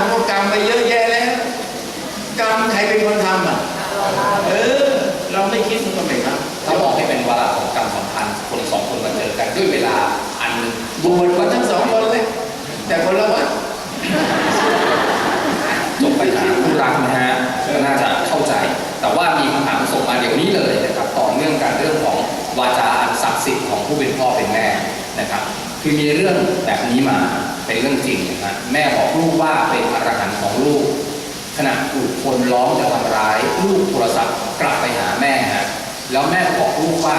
เขาก็กรรมไปเยอะแยะแล้ว กรรมใครเป็นคนทำอะ เออ เราไม่คิดมันก็ไม่ทถ้ามองให้เป็นวาระของกรรมสัมพันธ์คนสองคนมาเจอกันด้วยเวลาอันหนึ่งำบวชกันทั้งสองคนเลยแต่คนละวัดจบไปหาคู่รักนะฮะก็น่าจะเข้าใจ แต่ว่ามีคำถามส่งมาเดี๋ยวนี้เลยนะครับต่อเนื่องกันเรื่องของวาจาอันศักดิ์สิทธิ์ของผู้เป็นพ่อเป็นแม่นะครับ คือมีเรื่องแบบนี้มา เป็นเรื่องจริงนะฮะแม่บอกลูกว่าเป็นอรหันต์ของลูก ขณะถูกคนล้อมจะทำร้าย ลูกโทรศัพท์กลับไปหาแม่ฮะแล้วแม่บอกลูกว่า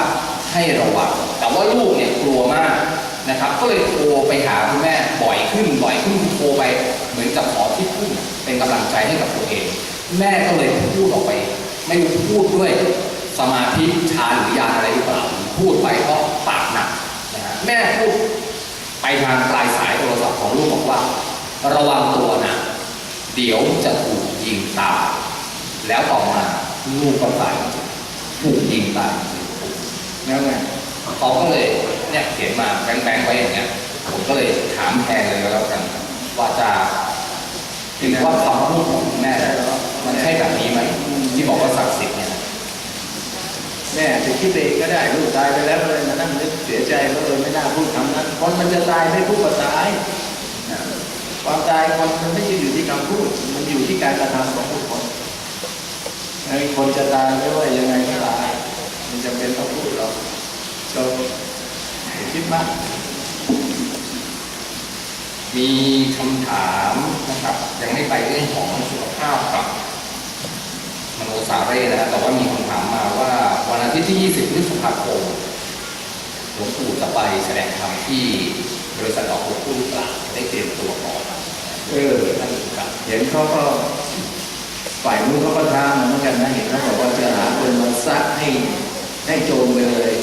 ให้ระวังแต่ว่าลูกเนี่ยกลัวมากนะครับ ก็เลยโทรไปหาคุณแม่บ่อยขึ้นบ่อยขึ้นโทรไป เหมือนกับขอที่พึ่งเป็นกำลังใจให้กับตัวเอง แม่ก็เลยพูดออกไป ไม่รู้พูดด้วยสมาธิฌานหรือยาอะไรหรือเปล่าพูดไปเพราะปากหนักนะฮะแม่พูดไปทางปลายสาย ของลูกบอกว่า ระวังตัวนะ เดี๋ยวจะถูกยิงตายแล้วต่อมาลูกก็ตายถูกยิงตายแล้วไงเขาก็เลยเนี่ยเขียนมาแบงๆไว้อย่างเงี้ยผมก็เลยถามแทนเลยก็แล้วกัน ว่าจะถือว่าคำพูดของคุณแม่มันใช่แบบนี้ไหมที่บอกว่าศักดิ์สิทธิ์เนี่ยแม่จะคิดเองก็ได้ลูกตายไปแล้วก็เลยมานั่งนึกเสียใจว่าเออไม่น่าพูดคำนั้นคนมันจะตายไม่พูดก็ตายนะ ความตายคนมันไม่ใช่อยู่ที่คำพูด มันอยู่ที่การกระทำของผู้คนไอ้คนจะตายไม่ว่ายังไงก็ตาย มันจำเป็นต้องพูดหรอกจบคิดมาก มีคำถามนะครับ ยังไม่ไปเรื่องของสุขภาพกับมโนสาเร่นะฮะแต่ว่ามีคำถามมาว่าวันอาทิตย์ที่ 20พฤษภาคมหลวงปู่จะไปแสดงธรรมที่ บริษัทออกรถตู้หรือเปล่าได้เตรียมตัวก่อนเออท่านครับเห็นเขาก็ฝ่ายนู้นเขาก็ทำเหมือนกันนะเห็นเขาบอกว่าจะหาคนมาซักให้ให้โจมไปเลย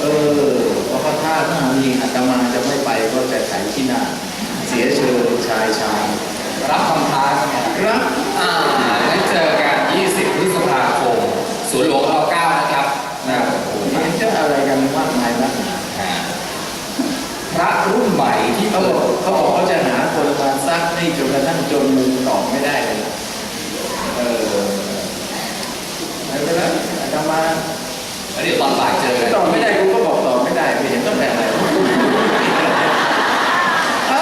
เออเพราะเขาท่าถ้ามีอาตมาจะไม่ไปก็จะไถที่หน้าเสียเชิญชายชายรับคำท้าใช่ไหมครับครับอ่างั้นเจอกัน 20 พฤษภาคมสวนหลวงร9นะครับหน้าประตู เห็นจะอะไรกันมากมายนะ อ่าพระรุ่นใหม่ที่ เขาเปิบดอกเขาบอกเขาจะหาคนมาซักให้จนกระทั่งจนมุมตอบไม่ได้เลยนะเออไม่เป็นไรอาตมาแล้วเดี๋ยวตอนบ่ายเจอกันตอบไม่ได้กูก็บอกตอบไม่ได้ไม่เห็นต้องแปลอะไรเอ้า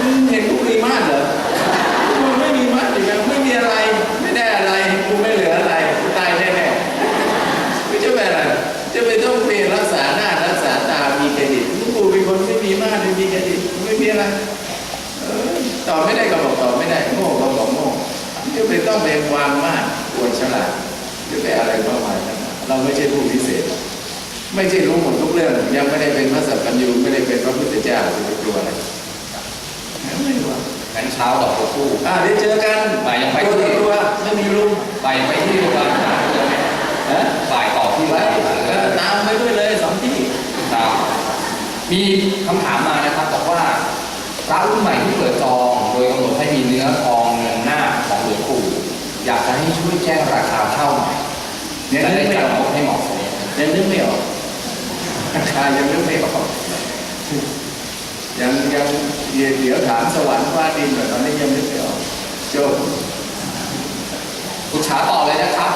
มึงเห็นกูมีมาดเหรอ ไม่ใช่รู้หมดทุกเรื่อง ยังไม่ได้เป็นพระสัพพัญญูไม่ได้เป็นพระพุทธเจ้าจะไปกลัวอะไรไม่รู้อะงั้นเช้าดอกบัวคู่อ่าเดี๋ยวเจอกันบ่ายยังไปตัวต่อตัวไม่มีลุงไปไปที่โรงพยาบาลทหารเลยไหมฮะบ่ายต่อที่ไปโรงพยาบาลทหารเอเลอยตามไปด้วยเลยสองที่ครับมีคำถามมานะครับบอกว่าพระรุ่นใหม่ที่เปิดจองโดยกำหนดให้มีเนื้อทองเงินหน้าของหลวงปู่อยากจะให้ช่วยแจ้งราคาเช่าหน่อยยังจะนึได้กไม่จัอดอกงบให้เหมาะสมยังนึกไม่ออก อ่ายังนึกไม่ออกยังยังเดี๋ยวถามสวรรค์ว่าดินแต่ตอนนี้ยังนึกไม่ออกจบคุณชาต่อเลยนะครับ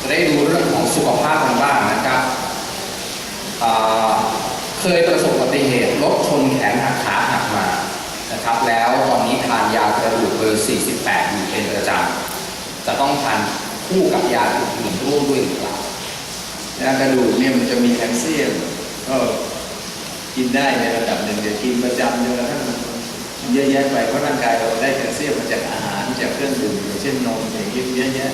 จะได้ดูเรื่องของสุขภาพกันบ้างนะครับเคยประสบอุบัติเหตุรถชนแขนหักขาหักมานะครับ แล้วตอนนี้ทานยากระดูกเบอร์ 48 อยู่เป็นประจำจะต้องทานคู่กับยาอื่นร่วมด้วยหรือเปล่า ยากระดูกเนี่ยมันจะมีแคลเซียม ก็กินได้ในระดับหนึ่งแต่กินประจำจนกระทั่งมันเยอะแยะไปเพราะร่างกายเราได้แคลเซียมมาจากอาหารจากเครื่องดื่มอย่างเช่นนมอย่างนี้เยอะแยะ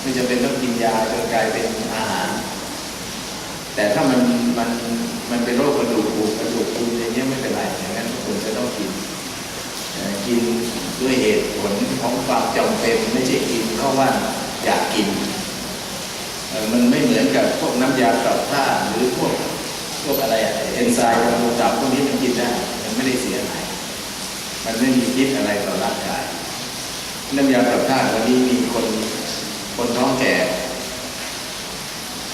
ไม่จำเป็นต้องกินยาจนกลายเป็นอาหาร แต่ถ้ามันมันมันเป็นโรคกระดูกปูกระดูกปูนอย่างเงี้ยไม่เป็นไรอย่างนั้นควรจะต้องกินกินด้วยเหตุผลของความจำเป็นไม่ใช่กินเพราะว่าอยากกินมันไม่เหมือนกับพวกน้ำยาปรับ พวกอะไรอะเอนไซม์บำรุงตับพวกนี้มันกินได้มันไม่ได้เสียหายมันไม่มีพิษอะไรต่อร่างกายน้ำยาปรับผ้าวันนี้มีคนคนท้องแก่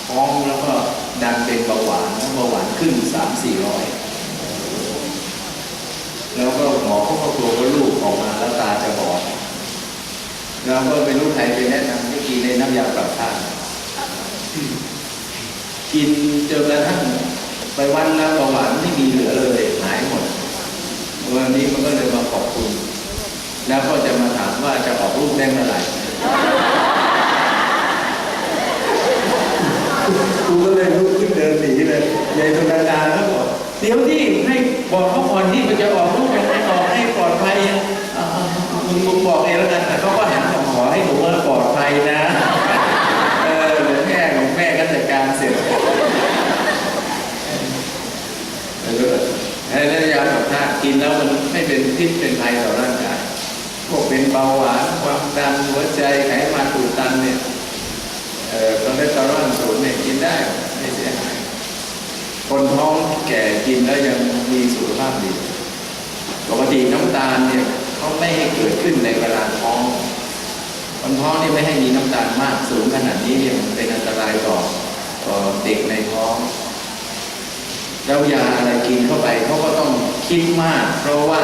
ท้องแล้วก็ดันเป็นเบาหวานเบาหวานขึ้นสามสี่ร้อยแล้วก็หมอเขาก็กลัวว่าลูกออกมาแล้วตาจะบอดเราก็ไม่รู้ใครไปแนะนำให้กินในน้ำยาปรับผ้ากินจนกระทั่ง ไปวันแล้วเบาหวานไม่มีเหลือเลยหายหมด วันนี้มันก็เลยมาขอบคุณ แล้วก็จะมาถามว่าจะออกลูกได้เมื่อไหร่กูก็เลยลุกขึ้นเดินหนีเลยยายธนาการแล้วบอกเดี๋ยวที่ให้บอกเขาก่อนที่มันจะออกลูกยังไม่ออกให้ปลอดภัยอะอ่ามึงมึงบอกเองแล้วกันแต่เขาก็หันมาขอให้หนูว่าปลอดภัยนะ เออหลวงแม่ของแม่ก็จัดการเสร็จ แล้วก็แล้วยาขับธาตุกินแล้วมันไม่เป็นพิษเป็นภัยต่อร่างกาย พวกเป็นเบาหวานความ ดันหัวใจไขมันอุดตันเนี่ยเอ่อคอเลสเตอรอลสูงเนี่ยกินได้ไม่เสียหายคนท้องแก่กินแล้วยังมีสุขภาพดีปกติน้ำตาลเนี่ยเขาไม่ให้เกิดขึ้นในเวลาท้องคนท้องนี่ไม่ให้มีน้ำตาลมากสูงขนาดนี้เนี่ยมันเป็นอันตรายต่อต่อเด็กในท้องแล้วยาอะไรกินเข้าไปเขาก็ต้องคิดมาก เพราะว่า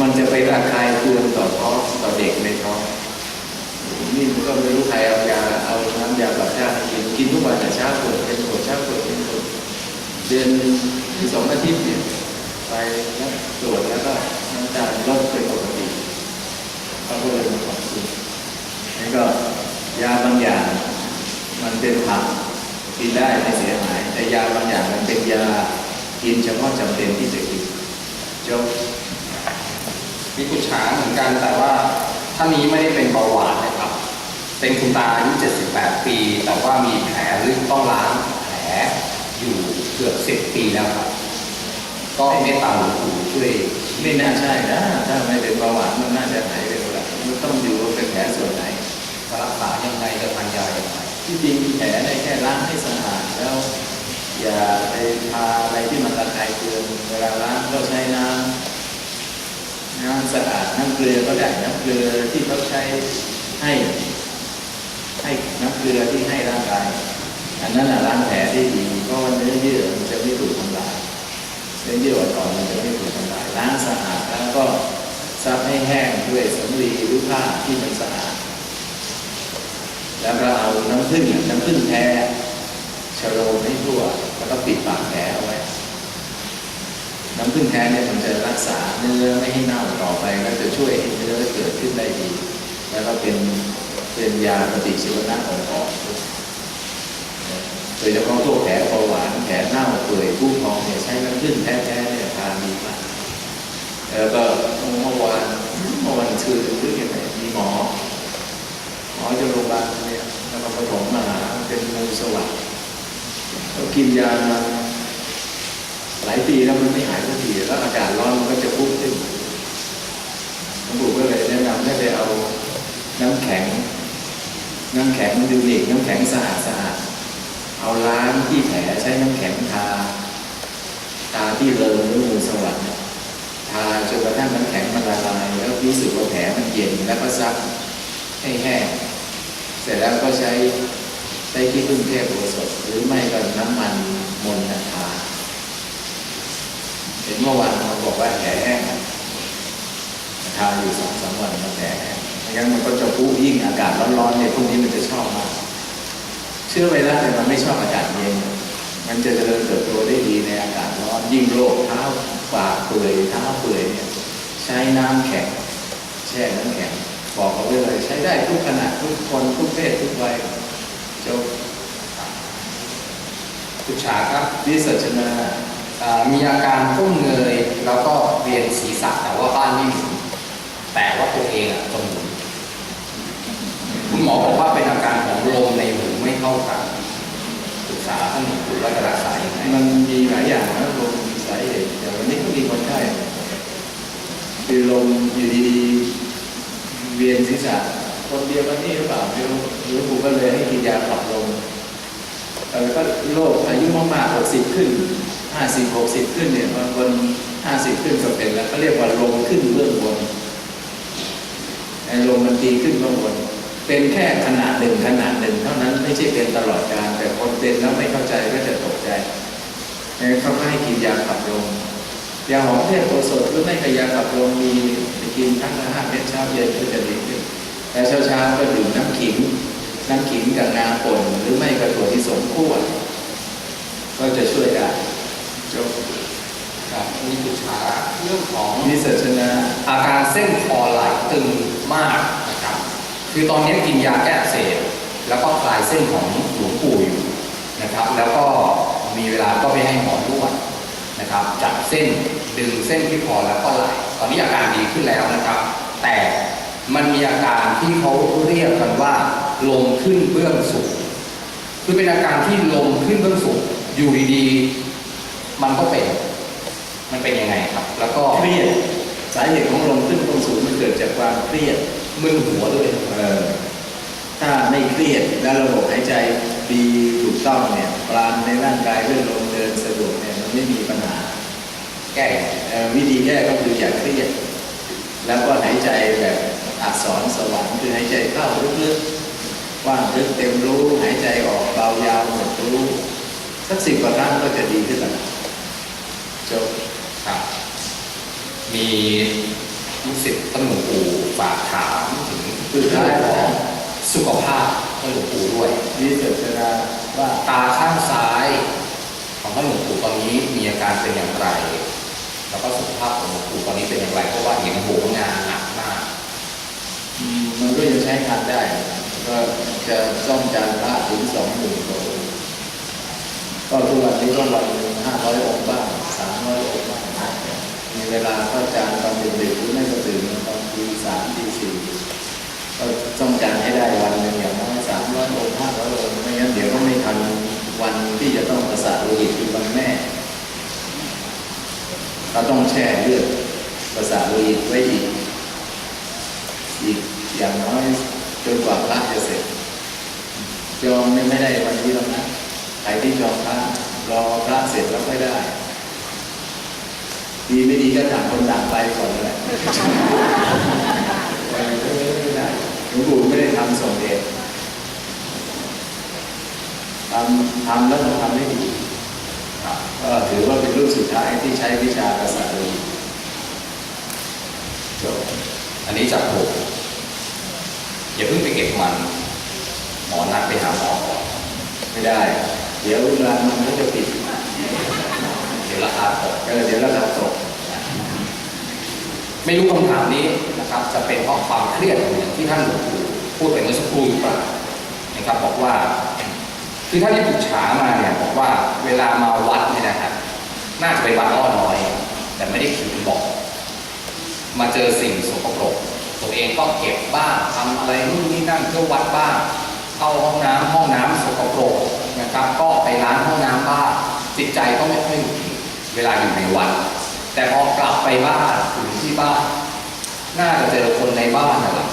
มันจะไประคายเคืองต่อท้องต่อเด็กในท้อง นี่มันก็ไม่รู้ใครเอายาเอาน้ำยาปรับชาติกินกินทุกวันแต่ชาปวดเป็นปวดชาปวดเป็นปวดเดือนที่สองอาทิตย์เนี่ยไปแล้วตรวจแล้วก็น้ำตาลลดเป็นปกติเขาก็เลยมาขอบคุณนี่ก็ยาบางอย่างมันเป็นผักกินได้ไม่เสียหาย แต่ยาบางอย่างมันเป็นยากินเฉพาะจำเป็นที่จะกินจบมีคุณช้าเหมือนกันแต่ว่าท่านนี้ไม่ได้เป็นเบาหวานนะ เป็นคุณตาอายุ 78 ปี แต่ว่ามีแผลลึกต้องล้างแผลอยู่เกือบ 10 ปีแล้วครับ ก็เมตตาหลวงปู่ช่วยไม่น่าใช่นะถ้าไม่เป็นเบาหวานมันน่าจะหายเร็วแหละมันต้องอยู่ว่าเป็นแผลส่วนไหนรักษายังไงจะทานยาอย่างไรที่จริงแผลได้แค่ล้างให้สะอาดแล้ว อย่าไปทาอะไรที่มันระคายเคืองเวลาล้างก็ใช้น้ำน้ำสะอาดน้ำเกลือก็ได้น้ำเกลือที่เขาใช้ให้ ให้น้ำเกลือที่ให้ร่างกาย อันนั้นน่ะล้างแผลได้ดีเพราะว่าเนื้อเยื่อมันจะไม่ถูกทำลายเนื้อเยื่ออ่อนมันจะไม่ถูกทำลายล้างสะอาดแล้วก็ซับให้แห้งด้วยสำลีหรือผ้าที่มันสะอาด แล้วก็เอาน้ำผึ้งน้ำผึ้งแท้ชโลมให้ทั่ว แล้วก็ปิดปากแผลเอาไว้ น้ำผึ้งแท้เนี่ยมันจะรักษาเนื้อไม่ให้เน่าต่อไปแล้วจะช่วยให้เนื้อเกิดขึ้นได้ดี แล้วก็เป็น เป็นยาปฏิชีวนะอ่อนๆด้วยโดยเฉพาะพวกแผลเบาหวานแผลเน่าเปื่อยผู้พองเนี่ยใช้น้ำผึ้งแท้ๆเนี่ยทานดีมากแล้วก็เมื่อวานเมื่อวันชื่อหรือยังไงมีหมอหมอจะโรงพยาบาลเนี่ยแล้วก็ผสมมาหาเป็นงูสวัสดิ์ก็กินยามาหลายปีแล้วมันไม่หายสักทีแล้วอากาศร้อนมันก็จะพุ่งขึ้นหลวงปู่ก็เลยแนะนำให้ไปเอาน้ำแข็ง น้ำแข็งดูนิกน้ำแข็งสะอาดสะอาดเอาล้างที่แผลใช้น้ำแข็งทาทาที่เริงหรืองูสวัสดิ์ทาจนกระทั่งน้ำแข็งมันละลาย แล้วรู้สึกว่าแผลมันเย็นแล้วก็ซักให้แห้งเสร็จแล้วก็ใช้ใช้ที่พึ่งเทพโอสถหรือไม่ก็น้ำมันมนต์ทาเห็นเมื่อวานเราบอกว่าแผลแห้งทาอยู่สองสามวันมันแผลแห้ง งั้นมันก็จะพุยิ่งอากาศร้อนๆเนี่ยพวกนี้มันจะชอบมากเชื้อไวรัสเนี่ยมันไม่ชอบอากาศเย็น มันจะเจริญเติบโตได้ดีในอากาศร้อนยิ่งโรคเท้าปากเปื่อยเท้าเปื่อยเนี่ยใช้น้ำแข็ง แช่น้ำแข็ง บอกเขาไว้เลย ใช้ได้ทุกขนาดทุกคนทุกเพศทุกวัยจบคุณชาครับวิสัชนามีอาการก้มเงยแล้วก็เวียนศีรษะแต่ว่าบ้านไม่มุนแต่ว่าตัวเองอะจมุน คุณหมอบอกว่าเป็นอาการของลมในหูไม่เท่ากันปรึกษาท่านหมอว่าจะรักษาอย่างไรมันมีหลายอย่างนะลมสาเหตุอย่างวันนี้ก็มีคนไข้คือลมอยู่ดีๆเวียนศีรษะคนเดียวกันนี่หรือเปล่าไม่รู้หรือผมก็เลยให้กินยาขับลมแล้วก็โรคอายุมากๆหกสิบขึ้นห้าสิบหกสิบขึ้นเนี่ยบางคนห้าสิบขึ้นก็เป็นแล้วก็เรียกว่าลมขึ้นเบื้องบนไอ้ลมมันตีขึ้นข้างบน เป็นแค่ขนาดหนึ่งขนาดหนึ่งเท่านั้นไม่ใช่เป็นตลอดการแต่คนเป็นแล้วไม่เข้าใจก็จะตกใจเอ้เขาก็ให้กินยาขับลมยาหอมเทพโอสถหรือไม่ก็ยาขับลมมีไปกินครั้งละห้าเม็ดเช้าเย็นก็จะดีขึ้นแต่แล้วเช้าๆก็ดื่มน้ำขิงน้ำขิงกับงาป่นหรือไม่กระถั่วที่สมคั่วก็จะช่วยได้จบครับนี่คือช้าเรื่องของนิสัชนาอาการเส้นคอไหล่ตึงมากนะครับ คือตอนนี้กินยาแก้อักเสบแล้วก็คลายเส้นของหลวงปู่อยู่นะครับ แล้วก็มีเวลาก็ไปให้หมอนวดนะครับ จับเส้นดึงเส้นที่คอแล้วก็ไหล่ตอนนี้อาการดีขึ้นแล้วนะครับ แต่มันมีอาการที่เขาเรียกกันว่าลมขึ้นเบื้องสูงคือเป็นอาการที่ลมขึ้นเบื้องสูงอยู่ดีๆมันก็เป็นมันเป็นยังไงครับ แล้วก็เครียดสาเหตุของลมขึ้นลมสูงมันเกิดจากความเครียด มึนหัวด้วยเออถ้าไม่เครียดและระบบหายใจดีถูกต้องเนี่ยปราณในร่างกายเรื่องลมเดินสะดวกเนี่ยมันไม่มีปัญหา แก้เอ่อวิธีแก้ก็คืออย่าเครียดแล้วก็หายใจแบบอักษรสวรรค์คือหายใจเข้าลึกๆว่างลึกเต็มรู้ หายใจออกเบายาวหมดรู้สักสิบกว่าครั้งก็จะดีขึ้นแล้วจบครับมี ลูกศิษย์ท่านหลวงปู่ฝากถามถึงสุดท้ายของสุขภาพท่านหลวงปู่ด้วยนี่เสจนาว่าตาข้างซ้าย ของท่านหลวงปู่ตอนนี้มีอาการเป็นอย่างไร แล้วก็สุขภาพของหลวงปู่ตอนนี้เป็นอย่างไรเพราะว่าเห็นโหงานหนักมากมันก็ยังใช้ทานได้ ก็จะซ่อมจานพระถึงสองหมื่นกว่าก็ทุกวันนี้ก็วันหนึ่งห้าร้อยองค์บ้างสามร้อยองค์บ้าง มีเวลาก็จานตอนดึกๆหรือไม่ก็ตื่นตอนตีสามตีสี่ก็ซ่อมจานให้ได้วันหนึ่งอย่างน้อยสามร้อยองค์ห้าร้อยองค์ไม่งั้นเดี๋ยวก็ไม่ทันวันที่จะต้องประสาทโลหิตคือวันแม่เราต้องแช่เลือดประสาทโลหิตไว้อีกอีกอย่างน้อยจนกว่าพระจะเสร็จจองไม่ไม่ได้วันนี้แล้วนะใครที่จองพระรอพระเสร็จแล้วค่อยได้ ดีไม่ดีก็ต่างคนต่างไปก่อนแหละไปไม่ได้หลวงปู่ไม่ได้ทำส่งเดชทำทำแล้วต้องทำให้ดีก็ถือว่าเป็นรุ่นสุดท้ายที่ใช้วิชาภาษาลยจบอันนี้จากผมอย่าเพิ่งไปเก็บมัน หมอนัดไปหาหมอก่อนไม่ได้ เดี๋ยวร้ามันก็จะปิด ราคาตกก็เดี๋ยวราคาตกไม่รู้คำถามนี้นะครับ จะเป็นเพราะความเครียดอย่างที่ท่านพูดไปเมื่อสักครู่หรือเปล่านะครับบอกว่าคือท่านที่ปรึกษามาเนี่ยบอกว่าเวลามาวัดเนี่ยนะครับน่าจะไปวัดอ้อน้อย แต่ไม่ได้ขีดบอก มาเจอสิ่งสกปรกตัวเองก็เก็บบ้างทำอะไรนู่นนี่นั่นเพื่อวัดบ้างเข้าห้องน้ำห้องน้ำสกปรกนะครับ ก็ไปล้างห้องน้ำบ้างจิตใจก็ไม่ค่อย เวลาอยู่ในวัด แต่พอกลับไปบ้านถึงที่บ้าน น่าจะเจอคนในบ้านนั่นแหละ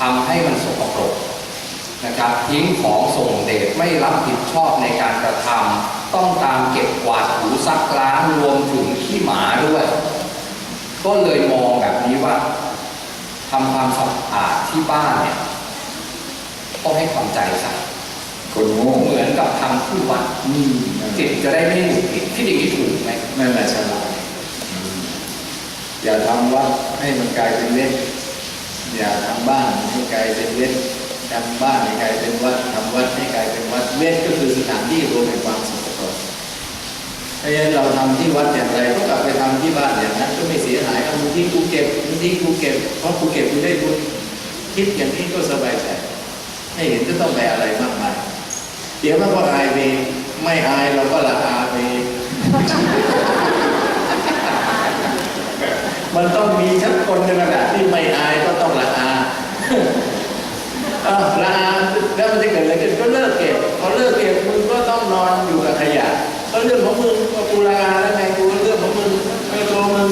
ทำให้มันสกปรกนะครับทิ้งของส่งเดชไม่รับผิดชอบในการกระทำต้องตามเก็บกวาดถูซักล้างรวมถึงขี้หมาด้วย ก็เลยมองแบบนี้ว่าทำความสะอาดที่บ้านเนี่ยต้องให้ความใจใส่ คนโง่เหมือนกับทำที่วัดอืมจิตจะได้ไม่หงุดหงิดที่อย่างนี้ถูกไหมนั่นแหละฉลาดอย่าทำวัดให้มันกลายเป็นเล่นอย่าทำบ้านให้กลายเป็นเล่นทำบ้านให้กลายเป็นวัดทำวัดให้กลายเป็นวัดเวทก็คือสถานที่รวมในความสกปรกเพราะฉะนั้นเราทำที่วัดอย่างไรก็กลับไปทำที่บ้านอย่างนั้นก็ไม่เสียหายเอามือที่กูเก็บมือที่กูเก็บเพราะกูเก็บกูได้บุญคิดอย่างนี้ก็สบายใจไม่เห็นจะต้องไปอะไรมากมาย เดี๋ยวมันก็อายไปไม่อายเราก็ละอาไปมันต้องมีชักคนในระดับที่ไม่อายก็ต้องละอาละอาแล้วมันจะเกิดอะไรขึ้นก็เลิกเก็บพอเลิกเก็บมึงก็ต้องนอนอยู่กับขยะก็เรื่องของมึงก็กูละอาแล้วไงกูก็เรื่องของมึงไม่ตัวมึง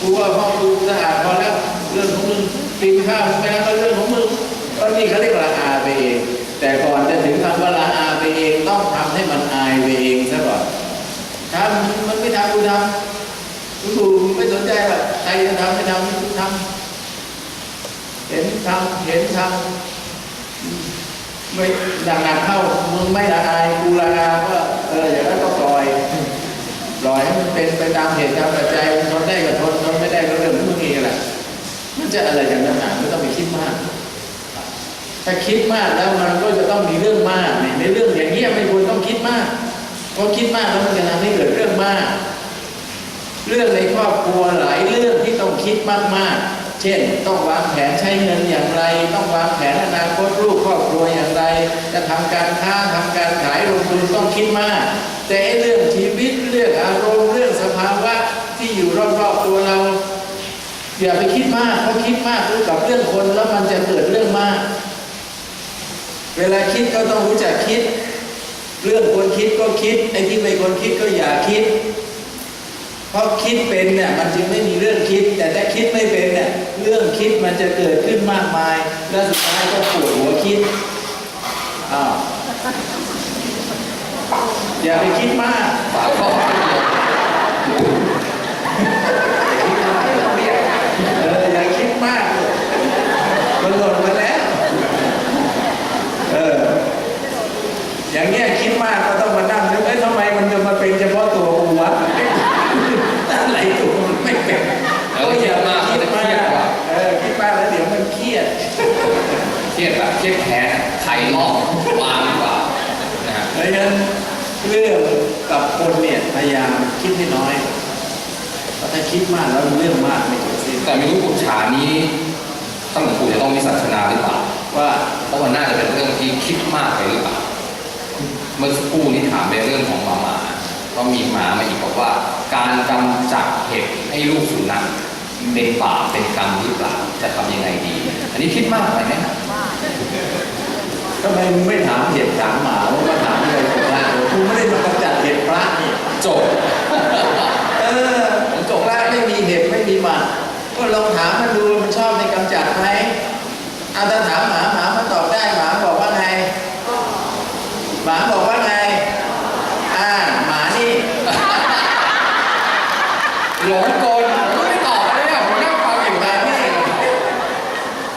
กูว่าพ่อกูสะอาดพอแล้วเรื่องของมึงกินข้าวไม่แล้วก็เรื่องของมึงก็นี่เขาเรียกละอาไปเอง แต่ก่อนจะถึงคำว่าละอาไปเองต้องทำให้มันอายไปเองซะก่อนถ้ามันไม่ทำกูทำคุณครูไม่สนใจหรอกใครจะทำไม่ทำคุณทำเห็นทำเห็นทำไม่ดังหนักเข้ามึงไม่ละอายกูละอาก็เอออย่างนั้นก็ปล่อยปล่อยให้มันเป็นไปตามเหตุตามปัจจัยทนได้ก็ทนทนไม่ได้ก็เรื่องมึงเองแหละมันจะอะไรกันนักหนาไม่ต้องไปคิดมาก ถ้าคิดมากแล้วมันก็จะต้องมีเรื่องมากเนี่ยในเรื่องอย่างนี้ไม่ควรต้องคิดมาก เพราะคิดมากแล้วมันจะทำให้เกิดเรื่องมาก เรื่องในครอบครัวหลายเรื่องที่ต้องคิดมากๆ เช่น ต้องวางแผนใช้เงินอย่างไร ต้องวางแผนอนาคตลูกครอบครัวอย่างไร จะทำการค้าทำการขายลงทุนต้องคิดมาก แต่เรื่องชีวิตเรื่องอารมณ์เรื่องสภาวะที่อยู่รอบๆตัวเราอย่าไปคิดมากเพราะคิดมากกับเรื่องคนแล้วมันจะเกิดเรื่องมาก เวลาคิดก็ต้องรู้จักคิด เรื่องควรคิดก็คิดไอ้ที่ไม่ควรคิดก็อย่าคิด เพราะคิดเป็นเนี่ยมันจึงไม่มีเรื่องคิด แต่ถ้าคิดไม่เป็นเนี่ยเรื่องคิดมันจะเกิดขึ้นมากมาย แล้วสุดท้ายก็ปวดหัวคิดอ้าวอย่าไปคิดมากฝาครอบครัวเอออย่าคิดมากมันหล่นมาแล้ว เออ อย่างเงี้ยคิดมากก็ต้องมานั่งนึกเอ้ยทำไมมันจะมาเป็นเฉพาะตัวกูวะอะไรตัวมันไม่เป็นก็อย่ามาคิดมากเออคิดมากแล้วเดี๋ยวมันเครียด เค รียดแบบเครียดแค้นใครลอกวางดีกว่านะฮะเพราะฉะนั้นเรื่องกับคนเนี่ยพยายามคิดให้น้อยเพราะถ้าคิดมากแล้วเรื่องมากไม่จบสิ้นแต่ไม่รู้ปุจฉานี้ท่านหลวงปู่จะต้องมีศาสนาหรือเปล่าว่าเพราะมันน่าจะเป็นเรื่องที่คิดมากไปหรือเปล่าเมื่อสักครู่นี้ถามในเรื่องของหมาหมาก็มีหมามาอีกบอกว่า การกำจัดเห็บให้ลูกสุนัขเป็นบาปเป็นกรรมหรือเปล่าจะทำยังไงดี อันนี้คิดมากไปไหมครับ ทำไมมึงไม่ถามเห็ดถามหมาว่ามาถามอะไรกับพระกูไม่ได้มากำจัดเห็ดพระนี่จบเออผมจบแล้วไม่มีเห็บไม่มีหมาก็ลองถามมันดูมันชอบในกำจัดไหมเอาถ้าถามหมาหมามันตอบได้หมาบอกว่าไง หมาบอกว่าไง อ่าหมานี่ หลงกลผมไม่ตอบเลยอะผมนั่งฟังอยู่ หมานี่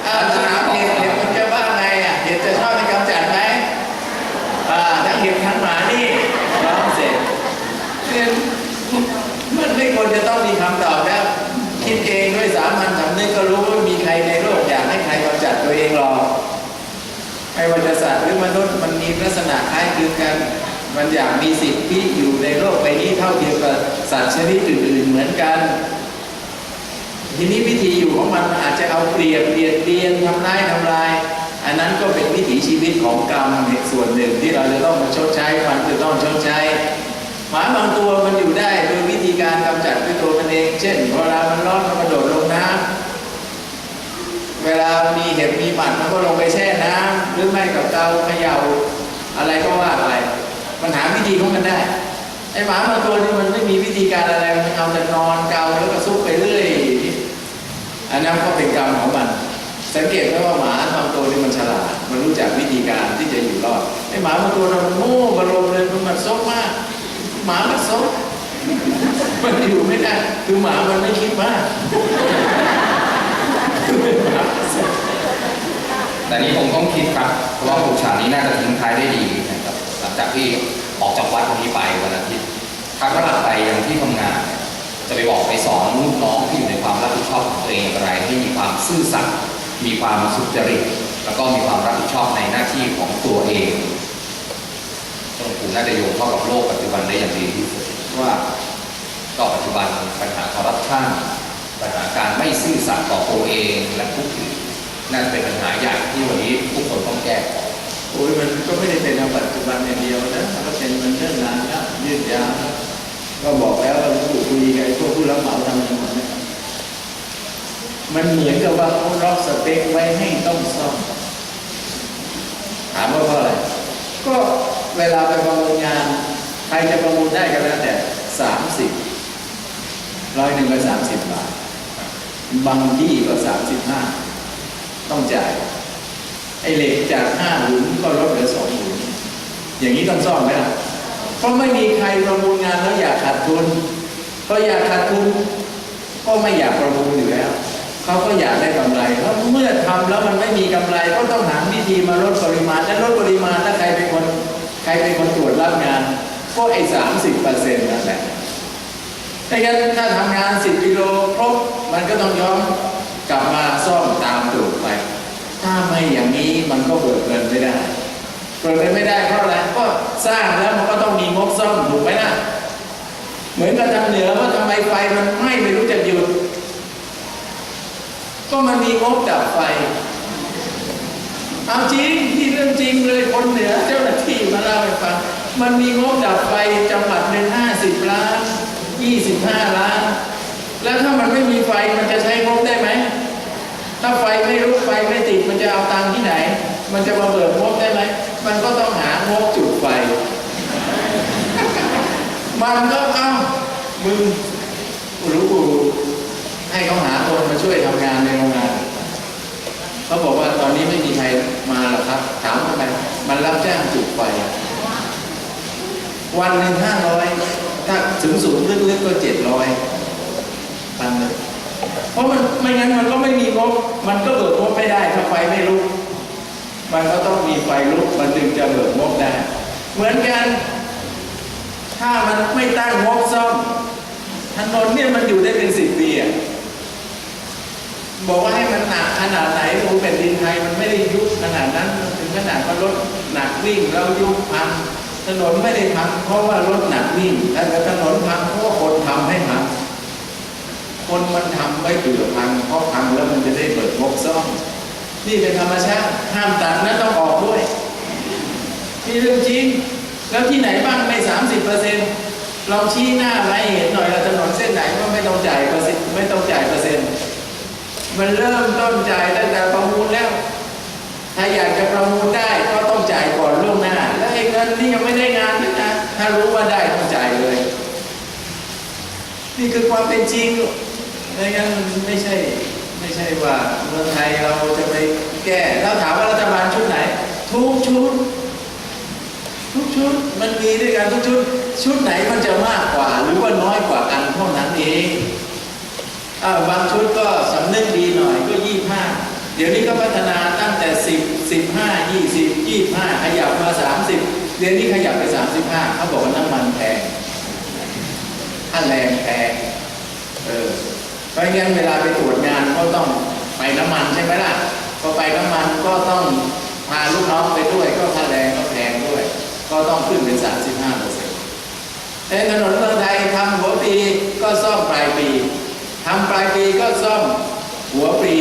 อ่าถามเห็ดเห็ดมันจะว่าไงอะเห็ดจะชอบในกำจัดไหมอ่าทั้งเห็ดทั้งหมานี่ร้องเสร็จเนี่ยมันไม่ควรจะต้องมีคำตอบแล้ว คิดเองด้วยสามัญสำนึกก็รู้ว่ามีใครในโลกอยากให้ใครกำจัดตัวเองหรอก ไม่ว่าจะสัตว์หรือมนุษย์มันมีลักษณะคล้ายคลึงกัน มันอยากมีสิทธิ์ที่อยู่ในโลกใบนี้เท่าเทียมกับสัตว์ชนิดอื่นๆเหมือนกัน ทีนี้วิธีอยู่ของมันมันอาจจะเอาเปรียบเบียดเบียนทำร้ายทำลาย อันนั้นก็เป็นวิถีชีวิตของกรรมในส่วนหนึ่งที่เราจะต้องมาชดใช้มันจะต้องชดใช้หมาบางตัวมันอยู่ได้โดยวิธีการกำจัดด้วยตัวมันเอง เช่นเวลามันร้อนมันกระโดดลงน้ำ เวลามีเห็บมีหมัดมันก็ลงไปแช่น้ำหรือไม่กับเตาเขย่าอะไรก็ว่าไปมันหาวิธีของมันได้ไอ้หมาบางตัวนี่มันไม่มีวิธีการอะไรมันเอาแต่นอนเกาแล้วก็ซุกไปเรื่อยอันนั้นก็เป็นกรรมของมัน สังเกตไหมว่าหมาบางตัวนี่มันฉลาด มันรู้จักวิธีการที่จะอยู่รอดไอ้หมาบางตัวมันโง่บารมเลยมันมันซกมาก หมามันซกมันอยู่ไม่ได้คือหมามันไม่คิดมาก แต่นี้ผมต้องคิดครับเพราะว่าปุจฉานี้น่าจะทิ้งท้ายได้ดีนะครับหลังจาก ที่ออกจากวัดวันนี้ไปวันอาทิตย์คาดว่าหลังไปยังที่ทำงาน จะไปบอกไปสอนลูกน้องที่อยู่ในความรับผิดชอบของตัวเองอย่างไรให้มีความซื่อสัตย์มีความสุจริตแล้วก็มีความรับผิดชอบในหน้าที่ของตัวเองหลวงปู่น่าจะโยงเข้ากับโลกปัจจุบันได้อย่างดีที่สุดว่าก็ปัจจุบันปัญหาคอร์รัปชันปัญหาการไม่ซื่อสัตย์ต่อตัวเองและผู้อื่นนั่นเป็นปัญหาใหญ่ที่วันนี้ทุกคนต้องแก้ไข โอ้ยมันก็ไม่ได้เป็นเอาปัจจุบันอย่างเดียวนะมันก็เป็นมันเรื่องนานแล้วยืดยาวก็บอกแล้วว่าผู้คุยกับไอ้พวกผู้รับเหมาทำกันหมดเนี่ยมันเหมือนกับว่าเขาล็อกสเปคไว้ให้ต้องซ่อมถามว่าเพราะอะไรก็เวลาไปประมูลงาน ใครจะประมูลได้ก็แล้วแต่สามสิบร้อยหนึ่งก็สามสิบบาท บางที่ก็สามสิบห้าต้องจ่าย ไอเหล็กจากห้าหลุมก็ลดเหลือสองหลุมอย่างนี้ต้องซ่อมไหมล่ะเพราะไม่มีใครประมูลงานแล้วอยากขาดทุนเพราะอยากขาดทุนก็ไม่อยากประมูลอยู่แล้วเขาก็อยากได้กำไรแล้วเมื่อทำแล้วมันไม่มีกำไรก็ต้องหาวิธีมาลดปริมาณและลดปริมาณถ้าใครเป็นคนใครเป็นคนตรวจรับงาน ก็ไอ้สามสิบเปอร์เซ็นต์นั่นแหละถ้างั้นถ้าทำงาน10กิโลครบมันก็ต้องย้อนกลับมาซ่อมตามตูดไปถ้าไม่ อย่างนี้มันก็เบิกเงินไม่ได้เบิกเงินไม่ได้เพราะอะไรก็สร้างแล้วมันก็ต้องมีงบซ่อมถูกไหมล่ะ เหมือนกับทางเหนือว่าทำไมไฟมันไหม้ไม่รู้จะหยุด ก็มันมีงบดับไฟเอาจริงที่เรื่องจริงเลยคนเหนือเจ้าหน้าที่มาเล่าให้ฟังมันมีงบดับไฟจังหวัดหนึ่งห้าสิบล้านยี่สิบห้าล้าน แล้วถ้ามันไม่มีไฟมันจะใช้งบได้ไหม ถ้าไฟไม่รู้ไฟไม่ติดมัน จะเอาตังที่ไหน มันจะมาเบิกงบได้ไหม มันก็ต้องหางบจุดไฟ มันก็เอามึงรู้กูให้เขาหาคนมาช่วยทำงานในโรงงานเขาบอกว่าตอนนี้ไม่มีใครมาหรอกครับ ถามทำไมมันรับจ้างจุดไฟ วันหนึ่งห้าร้อยถ้าถึงสูงลึกๆก็เจ็ดร้อยพันหนึ่ง เพราะมันไม่งั้นมันก็ไม่มีงบมันก็เบิกงบไม่ได้ถ้าไฟไม่ลุก มันก็ต้องมีไฟลุกมันจึงจะเบิกงบได้ เหมือนกัน ถ้ามันไม่ตั้งงบซ่อมถนนเนี่ยมันอยู่ได้เป็นสิบปีอะบอกว่าให้มันหนักขนาดไหนโอ้แผ่นดินไทยมันไม่ได้ยุบขนาดนั้นถึงขนาดว่ารถหนักวิ่งแล้วยุบพังถนนไม่ได้พังเพราะว่ารถหนักวิ่งแต่ถนนพังเพราะคนทำให้พัง คนมันทำไม่เผื่อพังเพราะพังแล้วมันจะได้เปิดงบซ่อมนี่เป็นธรรมชาติห้ามตัดนะต้องออกด้วยนี่เรื่องจริง แล้วที่ไหนบ้างไม่สามสิบเปอร์เซ็นต์ลองชี้หน้ามาให้เห็นหน่อยเราถนนเส้นไหนก็ไม่ต้องจ่ายเปอร์เซ็นต์ไม่ต้องจ่ายเปอร์เซ็นต์มันเริ่มต้นจ่ายตั้งแต่ประมูลแล้ว ถ้าอยากจะประมูลได้ก็ต้องจ่ายก่อนล่วงหน้า แล้วไอ้เงินนี่ยังไม่ได้งานนะนะถ้ารู้ว่าได้ต้องจ่ายเลย นี่คือความเป็นจริง ไม่งั้นไม่ใช่ไม่ใช่ว่าเมืองไทยเราจะไปแก้แล้วถามว่ารัฐบาลชุดไหน ทุกชุด ทุกชุดมันมีด้วยกันทุกชุด ชุดไหนมันจะมากกว่า หรือว่าน้อยกว่ากันเท่านั้นเองอาบางชุดก็สำนึกดีหน่อยก็ยี่ห้าเดี๋ยวนี้ก็พัฒนาตั้งแต่สิบสิบห้ายี่สิบยี่ห้าขยับมาสามสิบเดี๋ยวนี้ขยับไปสามสิบห้าเขาบอกว่าน้ำมันแพงค่าแรงแพงเออ เพราะงั้นเวลาไปตรวจงานก็ต้องไปน้ำมันใช่ไหมล่ะพอไปน้ำมันก็ต้องพาลูกน้องไปด้วยก็ค่าแรงก็แพงด้วย ก็ต้องขึ้นเป็นสามสิบห้าเปอร์เซ็นต์แต่ถนนเมืองไทยทำหัวปีก็ซ่อมปลายปีทำปลายปีก็ซ่อมหัวปี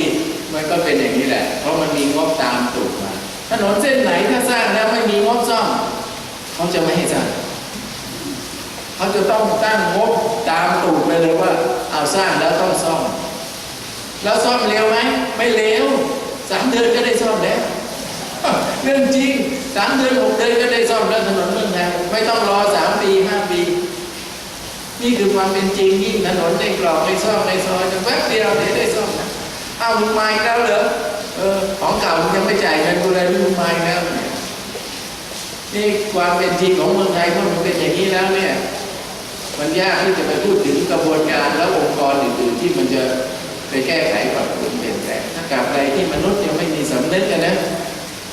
มันก็เป็นอย่างนี้แหละ เพราะมันมีงบตามตูดมาถนนเส้นไหนถ้าสร้างแล้วไม่มีงบซ่อมเขาจะไม่ให้สร้างเขาจะต้องตั้งงบตามตูดไปเลยว่า เอาสร้างแล้วต้องซ่อม แล้วซ่อมเร็วไหมไม่เร็วสามเดือนก็ได้ซ่อมแล้วเรื่องจริงสามเดือนหกเดือนก็ได้ซ่อมแล้วถนนเมืองไทยไม่ต้องรอสามปีห้าปี นี่คือความเป็นจริงยิ่งถนนในกรอบในซ่อกในซอยจะแป๊บเดียวเดี๋ยวได้ซ่อมนะอ้ามึงมาอีกแล้วเหรอเออของเก่ามึงยังไม่จ่ายเงินกูเลยมึงมาอีกแล้วเนี่ยนี่ความเป็นจริงของเมืองไทยพวกมันเป็นอย่างนี้แล้วเนี่ย มันยากที่จะไปพูดถึงกระบวนการและองค์กรอื่นๆที่มันจะไปแก้ไขปรับปรุงเปลี่ยนแปลงถ้ากลับใดที่มนุษย์ยังไม่มีสำนึกกันนะ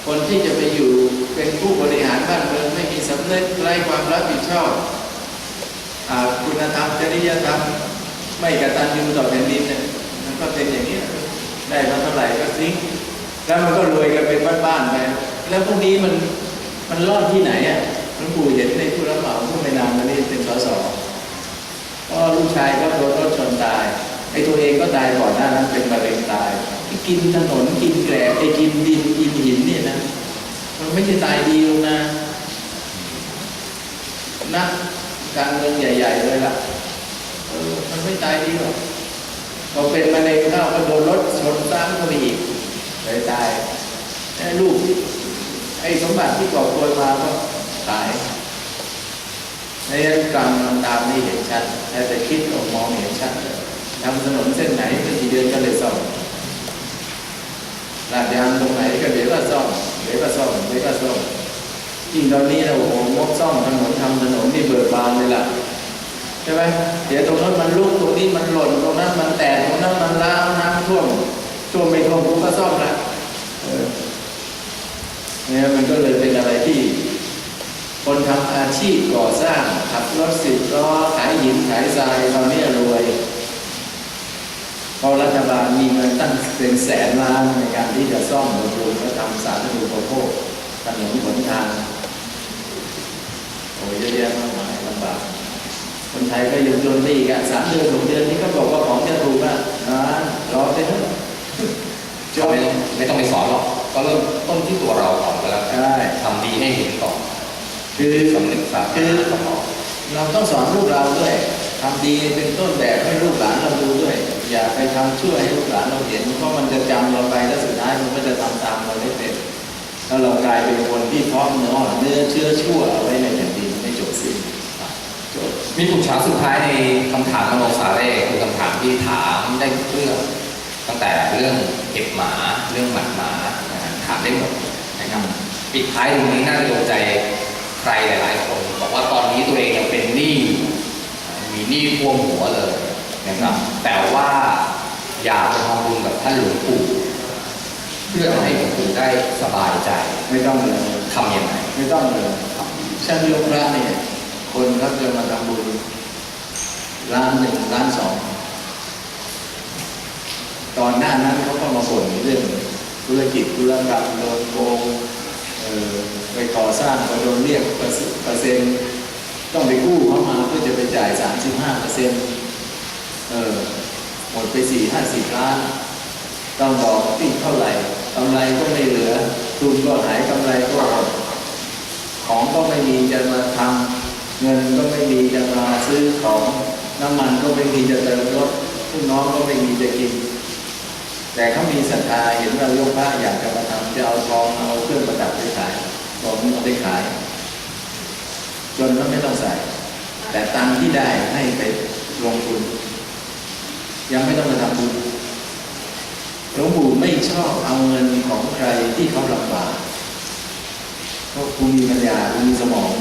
คนที่จะไปอยู่เป็นผู้บริหารบ้านเมืองไม่มีสำนึกไร้ความรับผิดชอบอคุณธรรมจริยธรรมไม่กตัญญูต่อแผ่นดินเนี่ยมันก็เป็นอย่างนี้ได้มาเท่าไหร่ก็ทิ้งแล้วมันก็รวยกันเป็นบ้านๆไปแล้วพวกนี้มันมันรอดที่ไหนอะหลวงปู่เห็นในผู้รับเหมาผู้ไม่นำมานี่เป็นสส ก็ลูกชายก็โดนรถชนตายไอ้ตัวเองก็ตายก่อนหน้านั้นเป็นมะเร็งตายกินถนนกินแกลบไอ้กินดินกินหินเนี่ยนะมันไม่ใช่ตายดีหรอกนะนักการเมืองใหญ่ ๆ เลยล่ะเออมันไม่ตายดีหรอกพอเป็นมะเร็งเข้าก็โดนรถชนซ้ำเข้าไปอีกเลยตายไอ้ลูกไอ้สมบัติที่ก่อตัวมาก็ตาย ในกรรมมันตามนี่เห็นชัดแต่แต่คิดออกมองเห็นชัดเลยทำถนนเส้นไหนไม่กี่เดือนก็เลยซ่อมลาดยางตรงไหนก็เดี๋ยวก็ซ่อมเดี๋ยวก็ซ่อมเดี๋ยวก็ซ่อมยิ่งตอนนี้เราโอ้โหงบซ่อมถนนทำถนนนี่เบิกบานเลยล่ะใช่ไหมเดี๋ยวตรงนั้นมันลุกตรงนี้มันหล่นตรงนั้นมันแตกตรงนั้นมันล้าวน้ำท่วมท่วมไม่ท่วมกูก็ซ่อมละเนี่ยมันก็เลยเป็นอะไรที่ คนทำอาชีพก่อสร้างขับรถสิบล้อขายหินขายทรายตอนนี้รวยเพราะรัฐบาลมีเงินตั้งเป็นแสนล้านในการที่จะซ่อมบำรุงและทำสาธารณูปโภคถนนหนทางโอ้ยเยอะแยะมากมายลำบากคนไทยก็ยังโดนดีกันสามเดือนหกเดือนนี้ก็บอกว่าของจะถูกอะนะรอไปเถอะจก็บไม่ไม่ต้องไปสอนหรอกก็เริ่มต้นที่ตัวเราก่อนก็แล้วกันใช่ทำดีให้เห็นก่อน คือสำนึกสาคือสมองเราต้องสอนลูกเราด้วยทำดีเป็นต้นแบบให้ลูกหลานเราดูด้วย อย่าไปทำชั่วให้ลูกหลานเราเห็นเพราะมันจะจำเราไปแล้วสุดท้ายมันก็จะทำตามเราได้เป็นแล้วเรากลายเป็นคนที่พร้อมเนื้อเนื้อเชื้อชั่วเอาไว้ในแผ่นดินไม่จบสิ้นจบมีคำถามสุดท้ายในคำถามมโนสาเร่คือคำถามที่ถามได้ทุกเรื่องตั้งแต่เรื่องเก็บหมา เรื่องหมัดหมานะฮะถามได้หมดนะครับปิดท้ายตรงนี้น่าจะโดนใจใครหลาย ๆ คน บอกว่าตอนนี้ตัวเองยังเป็นหนี้มีห นี้ท่วมหัวเลยนะครับ แต่ว่าอยากจะทำบุญกับท่านหลวงปู่เพื่อให้หลวงปู่ได้สบายใจไม่ต้องเลยทำยังไงไม่ต้องเลยช่างยกพระเนี่ยคนเขาจะมาทำบุญล้านหนึ่งล้านสองตอนหน้านั้นเขาก็มาบ่นเรื่องธุรกิจธุรกรรมโดนโกงไปก่อสร้างก็โดนเรียกเปอร์เซ็นต์เปอร์เซ็น ต้องไปกู้เข้ามาเพื่อจะไปจ่ายสามสิบห้าเปอร์เซ็นต์เออหมดไปสี่ห้าสิบล้านต้องบอกติดเท่าไหร่กำไรก็ไม่เหลือทุนก็หายกำไรก็หมดของก็ไม่มีจะมาทำเงินก็ไม่มีจะมาซื้อของน้ำมันก็ไม่มีจะเติมรถลูกน้องก็ไม่มีจะกิน แต่เขามีศรัทธาเห็นเรายกพระอยากจะมาทำจะเอาทองเอาเครื่องประดับไปขายบอกมึงเอาไปขาย จนแล้วไม่ต้องใส่ แต่ตังที่ได้ให้ไปลงทุน ยังไม่ต้องมาทำบุญหลวงปู่ไม่ชอบเอาเงินของใครที่เขาลำบากเพราะกูมีปัญญากูมีสมอง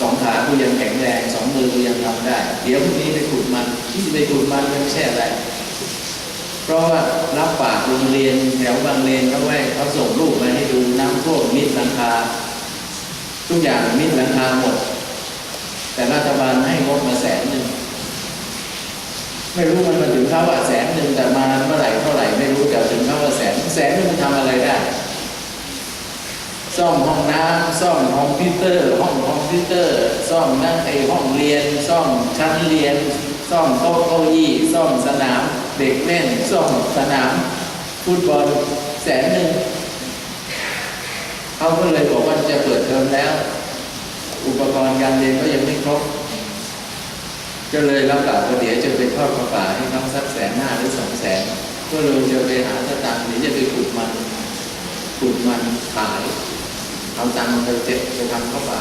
สองขากูยังแข็งแรง สองมือกูยังทำได้ เดี๋ยวพรุ่งนี้ไปขุดมันที่ไปขุดมันมันไม่ใช่อะไรเพราะว่ารับปากโรงเรียนแถวบางเลนเขาไว้เขาส่งรูปมาให้ดูน้ำท่วมมิดหลังคา ทุกอย่างมิดหลังคาหมด แต่รัฐบาลให้งบมาแสนหนึ่งไม่รู้มันมาถึงเขาว่าแสนหนึ่งแต่มาเมื่อไหร่เท่าไหร่ไม่รู้แต่ถึงเขาว่าแสนแสนนึงมันทำอะไรได้ซ่อมห้องน้ำซ่อมคอมพิวเตอร์ ห้องคอมพิวเตอร์ซ่อมนั่งไอห้องเรียนซ่อมชั้นเรียนซ่อมโต๊ะเก้าอี้ซ่อมสนาม เด็กเล่นซ่อมสนามฟุตบอลแสนหนึ่ง เขาก็เลยบอกว่าจะเปิดเทอมแล้ว อุปกรณ์การเรียนก็ยังไม่ครบก็เลยรับปากว่าเดี๋ยวจะไปทอดกระป่าให้เขาสักแสนห้าหรือสองแสนก็เลยจะไปหาสตางค์เดี๋ยวจะไปขุดมันขุดมันขายเอาตังค์ไปเจ็บไปทำข้าวป่า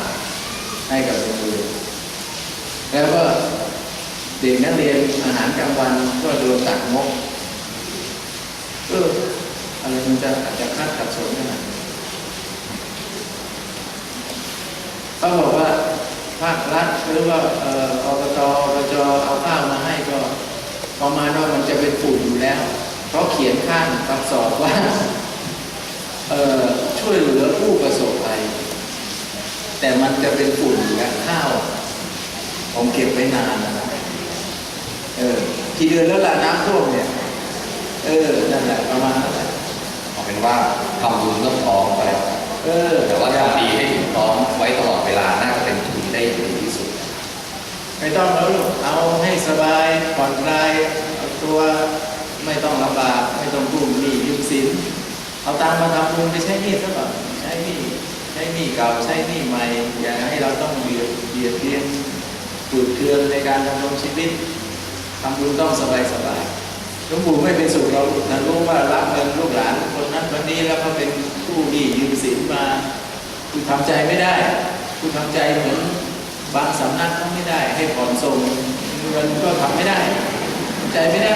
ให้กับโรงเรียนแล้วก็เด็กนักเรียนอาหารกลางวันก็โดนตัดงบเอออะไรมันจะอาจจะคาดขัดสนขนาด เขาบอกว่าภาครัฐหรือว่าอออบตอบจเอาข้าวมาให้ก็ประมาณว่ามันจะเป็นฝุ่นอยู่แล้วเพราะเขียนข้างกับสอบว่าช่วยเหลือผู้ประสบภัย แต่มันจะเป็นฝุ่นกับข้าว ผมเก็บไว้นานนะเออกี่เดือนแล้วล่ะน้ำท่วมเนี่ย เออ นั่นแหละประมาณนั้นเอาเป็นว่าทำบุญเรื่องทองไปแล้ว เออแต่ว่าทำดีให้ถึงพร้อมไว้ตลอดเวลาน่าจะเป็นทุนได้อย่างดีที่สุด ไม่ต้องแล้วลูกเอาให้สบายผ่อนคลายเอาตัวไม่ต้องลำบากไม่ต้องกู้หนี้ยืมสินเอาตังค์มาทำบุญไปใช้หนี้ซะก่อนใช้หนี้ใช้หนี้เก่าใช้หนี้ใหม่ อย่าให้เราต้องเบียดเบียดเบียนฝืดเคืองในการดำรงชีวิตทำบุญต้องสบายสบาย หลวงปู่ไม่เป็นสุขเรานะรู้ว่ารับเงินลูกหลานคนนั้นคนนี้แล้วก็เป็นผู้ดียืมสินมาคือทำใจไม่ได้คือทำใจเหมือนบางสำนักก็ไม่ได้ ให้ผ่อนส่งเงินก็ทำไม่ได้ทำใจไม่ได้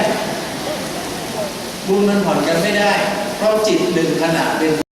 บุญมันผ่อนกันไม่ได้ เพราะจิตหนึ่งขณะเป็น